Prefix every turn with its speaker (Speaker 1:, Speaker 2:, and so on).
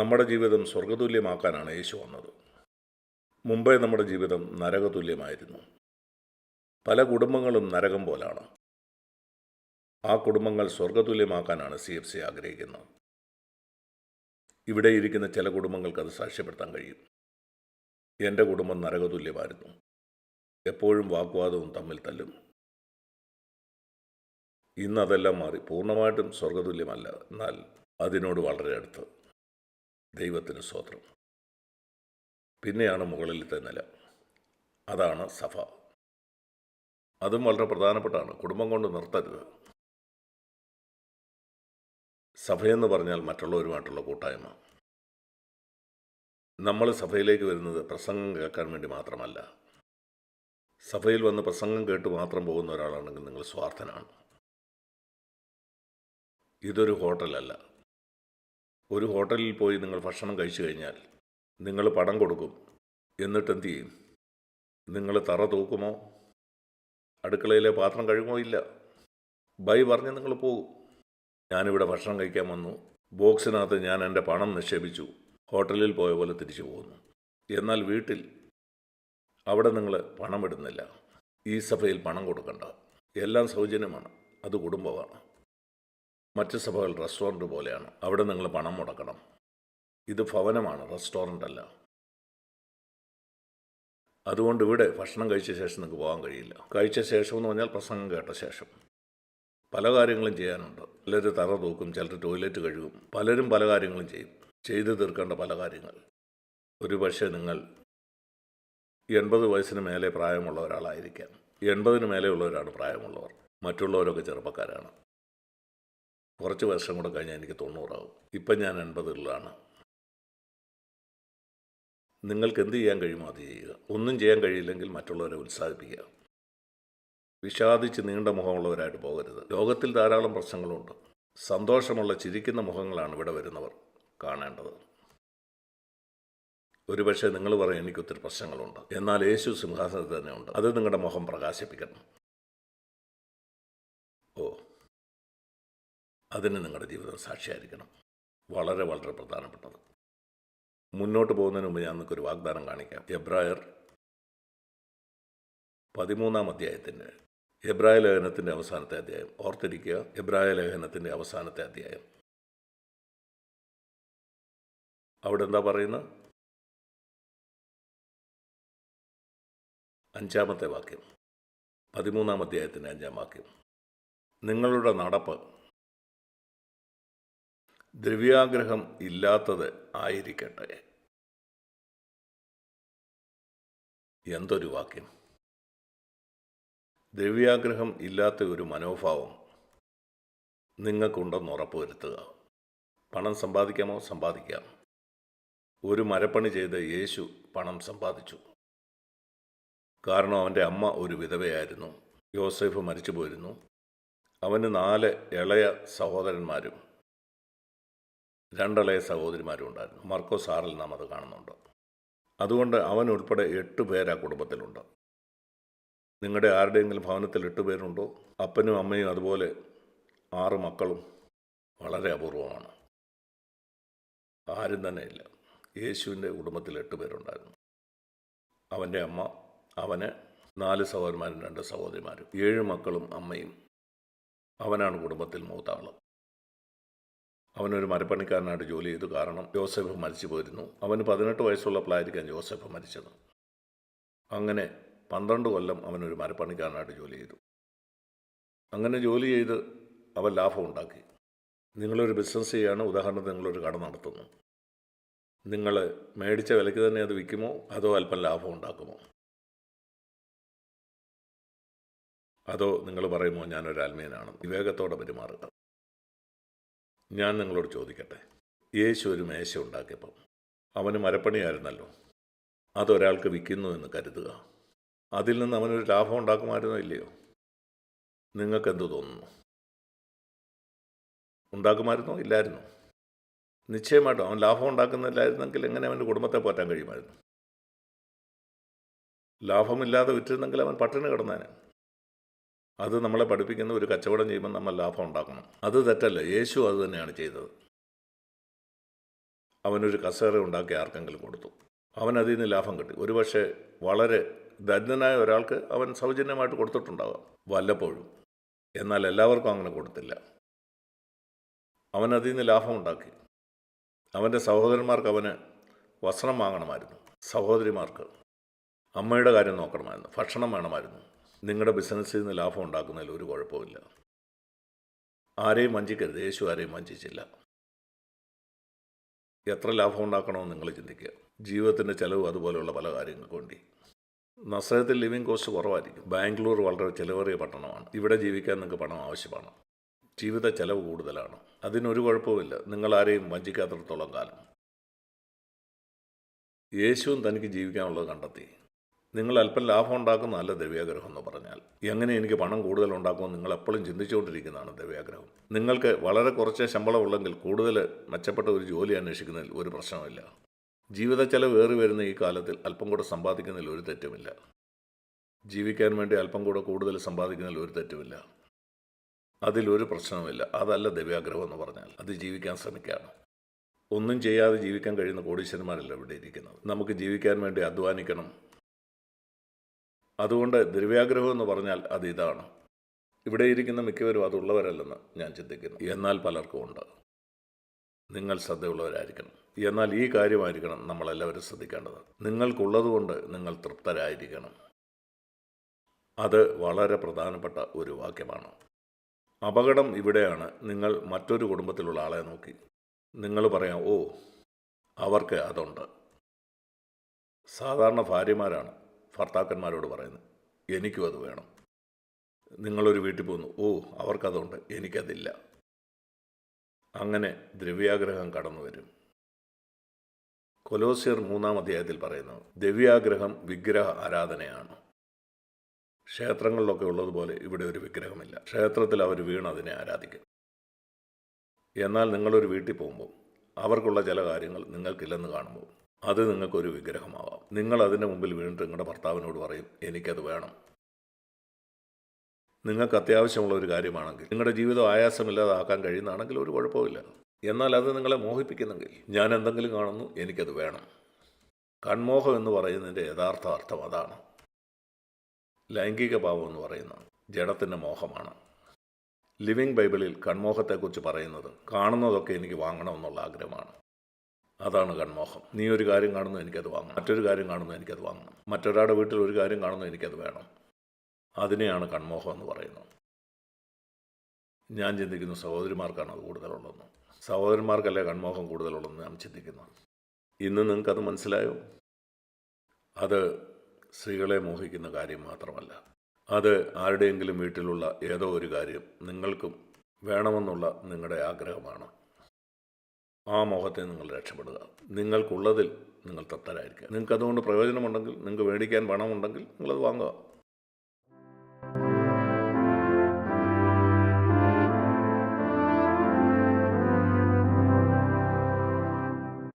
Speaker 1: നമ്മുടെ ജീവിതം സ്വർഗതുല്യമാക്കാനാണ് യേശു വന്നത്. മുമ്പേ നമ്മുടെ ജീവിതം നരകതുല്യമായിരുന്നു. പല കുടുംബങ്ങളും നരകം പോലാണ്. ആ കുടുംബങ്ങൾ സ്വർഗതുല്യമാക്കാനാണ് സി എഫ് സി ആഗ്രഹിക്കുന്നത്. ഇവിടെ ഇരിക്കുന്ന ചില കുടുംബങ്ങൾക്ക് അത് സാക്ഷ്യപ്പെടുത്താൻ കഴിയും. എന്റെ കുടുംബം നരകതുല്യമായിരുന്നു. എപ്പോഴും വാഗ്വാദവും തമ്മിൽ തല്ലും. ഇന്ന് അതെല്ലാം മാറി. പൂർണമായിട്ടും സ്വർഗതുല്യമല്ല എന്നാൽ അതിനോട് വളരെ അടുത്ത്. ദൈവത്തിന് സ്വത്രം പിന്നെയാണ് മുകളിലത്തെ നില. അതാണ് സഭ. അതും വളരെ പ്രധാനപ്പെട്ടാണ്. കുടുംബം കൊണ്ട് നിർത്തരുത്. സഭയെന്ന് പറഞ്ഞാൽ മറ്റുള്ളവരുമായിട്ടുള്ള കൂട്ടായ്മ. നമ്മൾ സഭയിലേക്ക് വരുന്നത് പ്രസംഗം കേൾക്കാൻ വേണ്ടി മാത്രമല്ല. സഭയിൽ വന്ന് പ്രസംഗം കേട്ട് മാത്രം പോകുന്ന ഒരാളാണെങ്കിൽ നിങ്ങൾ സ്വാർത്ഥനാണ്. ഇതൊരു ഹോട്ടലല്ല. ഒരു ഹോട്ടലിൽ പോയി നിങ്ങൾ ഭക്ഷണം കഴിച്ചു കഴിഞ്ഞാൽ നിങ്ങൾ പണം കൊടുക്കും. എന്നിട്ട് എന്തു ചെയ്യും? നിങ്ങൾ തറ തൂക്കുമോ? അടുക്കളയിലെ പാത്രം കഴുകുമോ? ഇല്ല. ബൈ പറഞ്ഞ് നിങ്ങൾ പോകും. ഞാനിവിടെ ഭക്ഷണം കഴിക്കാൻ വന്നു. ബോക്സിനകത്ത് ഞാൻ എന്റെ പണം നിക്ഷേപിച്ചു. ഹോട്ടലിൽ പോയ പോലെ തിരിച്ചു പോകുന്നു. എന്നാൽ വീട്ടിൽ അവിടെ നിങ്ങൾ പണം ഇടുന്നില്ല. ഈ സഭയിൽ പണം കൊടുക്കണ്ട. എല്ലാം സൗജന്യമാണ്. അത് കുടുംബമാണ്. മറ്റ് സഭകൾ റെസ്റ്റോറന്റ് പോലെയാണ്. അവിടെ നിങ്ങൾ പണം മുടക്കണം. ഇത് ഭവനമാണ് റെസ്റ്റോറന്റ് അല്ല. അതുകൊണ്ട് ഇവിടെ ഭക്ഷണം കഴിച്ച ശേഷം നിങ്ങൾക്ക് പോകാൻ കഴിയില്ല. കഴിച്ച ശേഷം എന്ന് പറഞ്ഞാൽ പ്രസംഗം കേട്ട ശേഷം. പല കാര്യങ്ങളും ചെയ്യാനുണ്ട്. ചിലർ തറ തൂക്കും ചിലർ ടോയ്ലറ്റ് കഴുകും. പലരും പല കാര്യങ്ങളും ചെയ്യും. ചെയ്തു തീർക്കേണ്ട പല കാര്യങ്ങൾ. ഒരു പക്ഷേ നിങ്ങൾ എൺപത് വയസ്സിന് മേലെ പ്രായമുള്ള ഒരാളായിരിക്കാം. എൺപതിന് മേലെയുള്ളവരാണ് പ്രായമുള്ളവർ. മറ്റുള്ളവരൊക്കെ ചെറുപ്പക്കാരാണ്. കുറച്ച് വർഷം കൂടെ കഴിഞ്ഞാൽ എനിക്ക് തൊണ്ണൂറാവും. ഇപ്പം ഞാൻ എൺപതുകളിലാണ് നിങ്ങൾക്ക് എന്ത് ചെയ്യാൻ കഴിയുമോ അത് ചെയ്യുക. ഒന്നും ചെയ്യാൻ കഴിയില്ലെങ്കിൽ മറ്റുള്ളവരെ ഉത്സാഹിപ്പിക്കുക. വിഷാദിച്ച് നീണ്ട മുഖമുള്ളവരായിട്ട് പോകരുത്. ലോകത്തിൽ ധാരാളം പ്രശ്നങ്ങളുണ്ട്. സന്തോഷമുള്ള ചിരിക്കുന്ന മുഖങ്ങളാണ് ഇവിടെ വരുന്നവർ കാണേണ്ടത്. ഒരുപക്ഷെ നിങ്ങൾ പറയും എനിക്കൊത്തിരി പ്രശ്നങ്ങളുണ്ട്. എന്നാൽ യേശു സിംഹാസനത്തിൽ തന്നെ ഉണ്ട്. അത് നിങ്ങളുടെ മുഖം പ്രകാശിപ്പിക്കണം. അതിന് നിങ്ങളുടെ ജീവിതം സാക്ഷിയായിരിക്കണം. വളരെ വളരെ പ്രധാനപ്പെട്ടത്. മുന്നോട്ട് പോകുന്നതിന് മുമ്പ് ഞാൻ നിങ്ങൾക്കൊരു വാഗ്ദാനം കാണിക്കാം. എബ്രായർ പതിമൂന്നാം അധ്യായത്തിന്റെ എബ്രായ ലേഖനത്തിന്റെ അവസാനത്തെ അധ്യായം. ഓർത്തിരിക്കുക എബ്രായ ലേഖനത്തിന്റെ അവസാനത്തെ അധ്യായം. അവിടെ എന്താ പറയുന്നത്? അഞ്ചാമത്തെ വാക്യം. പതിമൂന്നാം അധ്യായത്തിന്റെ അഞ്ചാം വാക്യം. നിങ്ങളുടെ നടപ്പ് ദ്രവ്യാഗ്രഹം ഇല്ലാത്തത് ആയിരിക്കട്ടെ. എന്തൊരു വാക്യം. ദ്രവ്യാഗ്രഹം ഇല്ലാത്ത ഒരു മനോഭാവം നിങ്ങൾക്കുണ്ടെന്ന് ഉറപ്പുവരുത്തുക പണം സമ്പാദിക്കാമോ? സമ്പാദിക്കാം. ഒരു മരപ്പണി ചെയ്ത് യേശു പണം സമ്പാദിച്ചു. കാരണം അവന്റെ അമ്മ ഒരു വിധവയായിരുന്നു. യോസെഫ് മരിച്ചു പോയിരുന്നു അവന് നാല് ഇളയ സഹോദരന്മാരും രണ്ടിളയ സഹോദരിമാരും ഉണ്ടായിരുന്നു മർക്കോസ് ആറിൽ നാം അത് കാണുന്നുണ്ട്. അതുകൊണ്ട് അവൻ ഉൾപ്പെടെ എട്ട് പേര് കുടുംബത്തിലുണ്ട്. നിങ്ങളുടെ ആരുടെയെങ്കിലും ഭവനത്തിൽ എട്ട് പേരുണ്ടോ? അപ്പനും അമ്മയും അതുപോലെ ആറ് മക്കളും വളരെ അപൂർവമാണ്. ആരും തന്നെ ഇല്ല. യേശുവിന്റെ കുടുംബത്തിൽ എട്ട് പേരുണ്ടായിരുന്നു. അവന്റെ അമ്മ അവന് നാല് സഹോദരന്മാരും രണ്ട് സഹോദരിമാരും ഏഴ് മക്കളും അമ്മയും. അവനാണ് കുടുംബത്തിൽ മൂത്ത ആൾ അവനൊരു മരപ്പണിക്കാരനായിട്ട് ജോലി ചെയ്തു. കാരണം ജോസഫ് മരിച്ചു പോയിരുന്നു. അവന് പതിനെട്ട് വയസ്സുള്ളപ്പോഴായിരിക്കാം ജോസഫ് മരിച്ചത്. അങ്ങനെ പന്ത്രണ്ട് കൊല്ലം അവനൊരു മരപ്പണിക്കാരനായിട്ട് ജോലി ചെയ്തു. അങ്ങനെ ജോലി ചെയ്ത് അവൻ ലാഭം ഉണ്ടാക്കി. നിങ്ങളൊരു ബിസിനസ് ചെയ്യാണ്. ഉദാഹരണത്തിന് നിങ്ങളൊരു കട നടത്തുന്നു. നിങ്ങൾ മേടിച്ച വിലയ്ക്ക് തന്നെ അത് വിൽക്കുമോ? അതോ അല്പം ലാഭം ഉണ്ടാക്കുമോ? അതോ നിങ്ങൾ പറയുമോ ഞാനൊരു ആത്മീയനാണ്. വിവേകത്തോടെ പെരുമാറുക. ഞാൻ നിങ്ങളോട് ചോദിക്കട്ടെ. യേശു ഒരു മേശ ഉണ്ടാക്കിയപ്പം അവന് മരപ്പണിയായിരുന്നല്ലോ. അതൊരാൾക്ക് വിൽക്കുന്നു എന്ന് കരുതുക. അതിൽ നിന്ന് അവനൊരു ലാഭം ഉണ്ടാക്കുമായിരുന്നോ ഇല്ലയോ? നിങ്ങൾക്കെന്തു തോന്നുന്നു? ഉണ്ടാക്കുമായിരുന്നോ? ഇല്ലായിരുന്നു? നിശ്ചയമായിട്ടും അവൻ ലാഭം ഉണ്ടാക്കുന്നില്ലായിരുന്നെങ്കിൽ എങ്ങനെ അവന്റെ കുടുംബത്തെ പോറ്റാൻ കഴിയുമായിരുന്നു? ലാഭമില്ലാതെ വിറ്റിരുന്നെങ്കിൽ അവൻ പട്ടിണി കിടന്നേനെ. അത് നമ്മളെ പഠിപ്പിക്കുന്ന ഒരു കച്ചവടം ചെയ്യുമ്പോൾ നമ്മൾ ലാഭം ഉണ്ടാക്കണം. അത് തെറ്റല്ല. യേശു അത് തന്നെയാണ് ചെയ്തത്. അവനൊരു കസേര ഉണ്ടാക്കി ആർക്കെങ്കിലും കൊടുത്തു. അവൻ അതിൽ നിന്ന് ലാഭം കിട്ടി. ഒരുപക്ഷെ വളരെ ദരിദ്രനായ ഒരാൾക്ക് അവൻ സൗജന്യമായിട്ട് കൊടുത്തിട്ടുണ്ടാകാം വല്ലപ്പോഴും. എന്നാൽ എല്ലാവർക്കും അങ്ങനെ കൊടുത്തില്ല. അവൻ അതിൽ നിന്ന് ലാഭം ഉണ്ടാക്കി. അവന്റെ സഹോദരന്മാർക്ക് അവന് വസ്ത്രം വാങ്ങണമായിരുന്നു. സഹോദരിമാർക്ക് അമ്മയുടെ കാര്യം നോക്കണമായിരുന്നു. ഭക്ഷണം വേണമായിരുന്നു. നിങ്ങളുടെ ബിസിനസ്സിൽ നിന്ന് ലാഭം ഉണ്ടാക്കുന്നതിൽ ഒരു കുഴപ്പമില്ല ആരെയും വഞ്ചിക്കരുത്. യേശു ആരെയും വഞ്ചിച്ചില്ല. എത്ര ലാഭം ഉണ്ടാക്കണമെന്ന് നിങ്ങൾ ചിന്തിക്കുക. ജീവിതത്തിന്റെ ചിലവ് അതുപോലെയുള്ള പല കാര്യങ്ങൾക്ക് വേണ്ടി. നസ്രത്തിൽ ലിവിങ് കോസ്റ്റ് കുറവായിരിക്കും. ബാംഗ്ലൂർ വളരെ ചിലവേറിയ പട്ടണമാണ്. ഇവിടെ ജീവിക്കാൻ നിങ്ങൾക്ക് പണം ആവശ്യമാണ്. ജീവിത ചെലവ് കൂടുതലാണ്. അതിനൊരു കുഴപ്പമില്ല നിങ്ങൾ ആരെയും വഞ്ചിക്കാത്തിടത്തോളം കാലം. യേശുവും തനിക്ക് ജീവിക്കാനുള്ളത് കണ്ടെത്തി. നിങ്ങൾ അല്പം ലാഭം ഉണ്ടാക്കുന്നതല്ല ദ്രവ്യാഗ്രഹം എന്ന് പറഞ്ഞാൽ എങ്ങനെ എനിക്ക് പണം കൂടുതൽ ഉണ്ടാക്കുമെന്ന് നിങ്ങൾ എപ്പോഴും ചിന്തിച്ചുകൊണ്ടിരിക്കുന്നതാണ് ദ്രവ്യാഗ്രഹം നിങ്ങൾക്ക് വളരെ കുറച്ച് ശമ്പളം ഉള്ളെങ്കിൽ കൂടുതൽ മെച്ചപ്പെട്ട ഒരു ജോലി അന്വേഷിക്കുന്നതിൽ ഒരു പ്രശ്നമില്ല ജീവിത ചെലവ് ഏറി വരുന്ന ഈ കാലത്തിൽ അല്പം കൂടെ സമ്പാദിക്കുന്നതിൽ ഒരു തെറ്റുമില്ല. ജീവിക്കാൻ വേണ്ടി അല്പം കൂടെ കൂടുതൽ സമ്പാദിക്കുന്നതിൽ ഒരു തെറ്റുമില്ല. അതിലൊരു പ്രശ്നവുമില്ല. അതല്ല ദിവ്യാഗ്രഹം എന്ന് പറഞ്ഞാൽ അത് ജീവിക്കാൻ ശ്രമിക്കുകയാണ്. ഒന്നും ചെയ്യാതെ ജീവിക്കാൻ കഴിയുന്ന കോടീശ്വരന്മാരല്ല ഇവിടെ ഇരിക്കുന്നത്. നമുക്ക് ജീവിക്കാൻ വേണ്ടി അധ്വാനിക്കണം അതുകൊണ്ട് ദ്രവ്യാഗ്രഹം എന്ന് പറഞ്ഞാൽ അത് ഇതാണ്. ഇവിടെ ഇരിക്കുന്ന മിക്കവരും അതുള്ളവരല്ലെന്ന് ഞാൻ ചിന്തിക്കുന്നു. എന്നാൽ പലർക്കും ഉണ്ട്. നിങ്ങൾ ശ്രദ്ധയുള്ളവരായിരിക്കണം. എന്നാൽ ഈ കാര്യമായിരിക്കണം നമ്മളെല്ലാവരും ശ്രദ്ധിക്കേണ്ടത്. നിങ്ങൾക്കുള്ളതുകൊണ്ട് നിങ്ങൾ തൃപ്തരായിരിക്കണം. അത് വളരെ പ്രധാനപ്പെട്ട ഒരു വാക്യമാണ്. അപകടം ഇവിടെയാണ്. നിങ്ങൾ മറ്റൊരു കുടുംബത്തിലുള്ള ആളെ നോക്കി. നിങ്ങൾ പറയാം ഓ അവർക്ക് അതുണ്ട്. സാധാരണ ഭാര്യമാരാണ് ഭർത്താക്കന്മാരോട് പറയുന്നത് എനിക്കും അത് വേണം. നിങ്ങളൊരു വീട്ടിൽ പോകുന്നു ഓ അവർക്കതുണ്ട്. എനിക്കതില്ല. അങ്ങനെ ദ്രവ്യാഗ്രഹം കടന്നു വരും. കൊലോസിയർ മൂന്നാം അധ്യായത്തിൽ പറയുന്നു ദിവ്യാഗ്രഹം വിഗ്രഹ ആരാധനയാണ്. ക്ഷേത്രങ്ങളിലൊക്കെ ഉള്ളതുപോലെ ഇവിടെ ഒരു വിഗ്രഹമില്ല. ക്ഷേത്രത്തിൽ അവർ വീണ് അതിനെ ആരാധിക്കും. എന്നാൽ നിങ്ങളൊരു വീട്ടിൽ പോകുമ്പോൾ അവർക്കുള്ള ചില കാര്യങ്ങൾ നിങ്ങൾക്കില്ലെന്ന് കാണുമ്പോൾ അത് നിങ്ങൾക്കൊരു വിഗ്രഹമാവാം. നിങ്ങൾ അതിന്റെ മുമ്പിൽ വീണിട്ട് നിങ്ങളുടെ ഭർത്താവിനോട് പറയും എനിക്കത് വേണം. നിങ്ങൾക്ക് അത്യാവശ്യമുള്ള ഒരു കാര്യമാണെങ്കിൽ നിങ്ങളുടെ ജീവിതം ആയാസമില്ലാതാക്കാൻ കഴിയുന്നതാണെങ്കിൽ ഒരു കുഴപ്പമില്ല എന്നാൽ അത് നിങ്ങളെ മോഹിപ്പിക്കുന്നെങ്കിൽ ഞാൻ എന്തെങ്കിലും കാണുന്നു എനിക്കത് വേണം. കൺമോഹം എന്ന് പറയുന്നതിന്റെ യഥാർത്ഥ അർത്ഥം അതാണ്. ലൈംഗിക ഭാവം എന്ന് പറയുന്ന ജഡത്തിന്റെ മോഹമാണ്. ലിവിംഗ് ബൈബിളിൽ കൺമോഹത്തെക്കുറിച്ച് പറയുന്നത് കാണുന്നതൊക്കെ എനിക്ക് വാങ്ങണമെന്നുള്ള ആഗ്രഹമാണ്. അതാണ് കൺമോഹം. നീ ഒരു കാര്യം കാണുന്നു എനിക്കത് വാങ്ങണം. മറ്റൊരു കാര്യം കാണുന്നു എനിക്കത് വാങ്ങണം. മറ്റൊരാളുടെ വീട്ടിൽ ഒരു കാര്യം കാണുന്നു എനിക്കത് വേണം. അതിനെയാണ് കൺമോഹം എന്ന് പറയുന്നത്. ഞാൻ ചിന്തിക്കുന്നു സഹോദരിമാർക്കാണ് അത് കൂടുതലുള്ളതെന്ന്. സഹോദരന്മാർക്കല്ലേ കൺമോഹം കൂടുതലുള്ളതെന്ന് ഞാൻ ചിന്തിക്കുന്നു. ഇന്ന് നിങ്ങൾക്കത് മനസ്സിലായോ? അത് സ്ത്രീകളെ മോഹിക്കുന്ന കാര്യം മാത്രമല്ല. അത് ആരുടെയെങ്കിലും വീട്ടിലുള്ള ഏതോ ഒരു കാര്യം നിങ്ങൾക്കും വേണമെന്നുള്ള നിങ്ങളുടെ ആഗ്രഹമാണ്. ആ മോഹത്തെ നിങ്ങൾ രക്ഷപ്പെടുക. നിങ്ങൾക്കുള്ളതിൽ നിങ്ങൾ തത്തരായിരിക്കുക. നിങ്ങൾക്ക് അതുകൊണ്ട് പ്രയോജനമുണ്ടെങ്കിൽ നിങ്ങൾക്ക് മേടിക്കാൻ പണമുണ്ടെങ്കിൽ നിങ്ങളത് വാങ്ങുക.